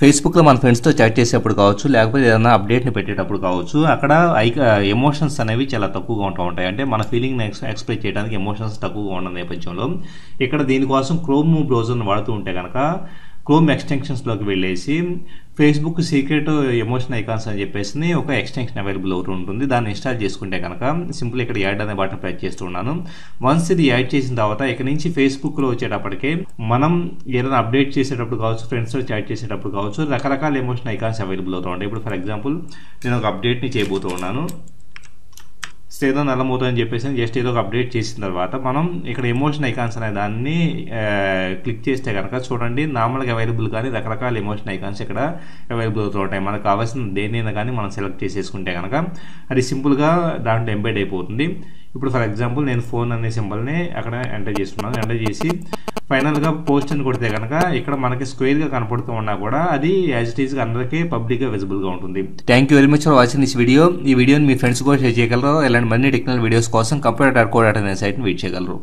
ఫేస్బుక్లో మన ఫ్రెండ్స్తో చాట్ చేసేటప్పుడు కావచ్చు లేకపోతే ఏదైనా అప్డేట్ని పెట్టేటప్పుడు కావచ్చు అక్కడ ఐక ఎమోషన్స్ అనేవి చాలా తక్కువగా ఉంటూ ఉంటాయి. అంటే మన ఫీలింగ్ని ఎక్స్ ఎక్స్ప్రెస్ చేయడానికి ఎమోషన్స్ తక్కువగా ఉన్న నేపథ్యంలో ఇక్కడ దీనికోసం క్రోమ్ బ్రౌజర్ని వాడుతూ ఉంటే కనుక క్రోమ్ ఎక్స్టెన్షన్స్లోకి వెళ్ళేసి ఫేస్బుక్ సీక్రెట్ ఎమోషన్ ఐకాన్స్ అని చెప్పేసి ఒక ఎక్స్టెన్షన్ అవైలబుల్ అవుతూ ఉంటుంది. దాన్ని ఇన్స్టాల్ చేసుకుంటే కనుక సింపుల్ ఇక్కడ యాడ్ అనే బటన్ ప్రెస్ చేస్తున్నాను వన్స్ ఇది యాడ్ చేసిన తర్వాత ఇక్కడ నుంచి ఫేస్బుక్లో వచ్చేటప్పటికే మనం ఏదైనా అప్డేట్ చేసేటప్పుడు కావచ్చు ఫ్రెండ్స్తో చాట్ చేసేటప్పుడు కావచ్చు రకరకాల ఎమోషన్ ఐకాన్స్ అవైలబుల్ అవుతూ ఉంటాయి. ఇప్పుడు ఫర్ ఎగ్జాంపుల్ నేను ఒక అప్డేట్ని చేయబోతూ ఉన్నాను. ఏదో నల్లమూత అని చెప్పేసి జస్ట్ ఏదో ఒక అప్డేట్ చేసిన తర్వాత మనం ఇక్కడ ఎమోషన్ ఐకాన్స్ అనే దాన్ని క్లిక్ చేస్తే కనుక చూడండి నార్మల్గా అవైలబుల్ కానీ రకరకాల ఎమోషన్ ఐకాన్స్ ఇక్కడ అవైలబుల్ అవుతూ ఉంటాయి. మనకు కావాల్సిన దేనైనా కానీ మనం సెలెక్ట్ చేసేసుకుంటే కనుక అది సింపుల్గా దాంట్లో ఎంబెడ్ అయిపోతుంది. ఇప్పుడు ఫర్ ఎగ్జాంపుల్ నేను ఫోన్ అనే సింబల్ని అక్కడ ఎంటర్ చేస్తున్నాను. ఎంటర్ చేసి ఫైనల్గా పోస్ట్ అని కొడితే కనుక ఇక్కడ మనకి స్క్వేర్గా కనపడుతూ ఉన్నా కూడా అది యాజ్ ఇట్ ఈస్గా అందరికీ పబ్లిక్గా విజిబుల్గా ఉంటుంది. Thank you very much for watching this video ఈ వీడియోని మీ ఫ్రెండ్స్ కూడా షేర్ చేయగలరు. ఇలాంటి మరిన్ని టెక్నికల్ వీడియోస్ కోసం కంప్యూటర్ డాట్ కో డాట్ అనే సైట్ని వీట్ చేయగలరు.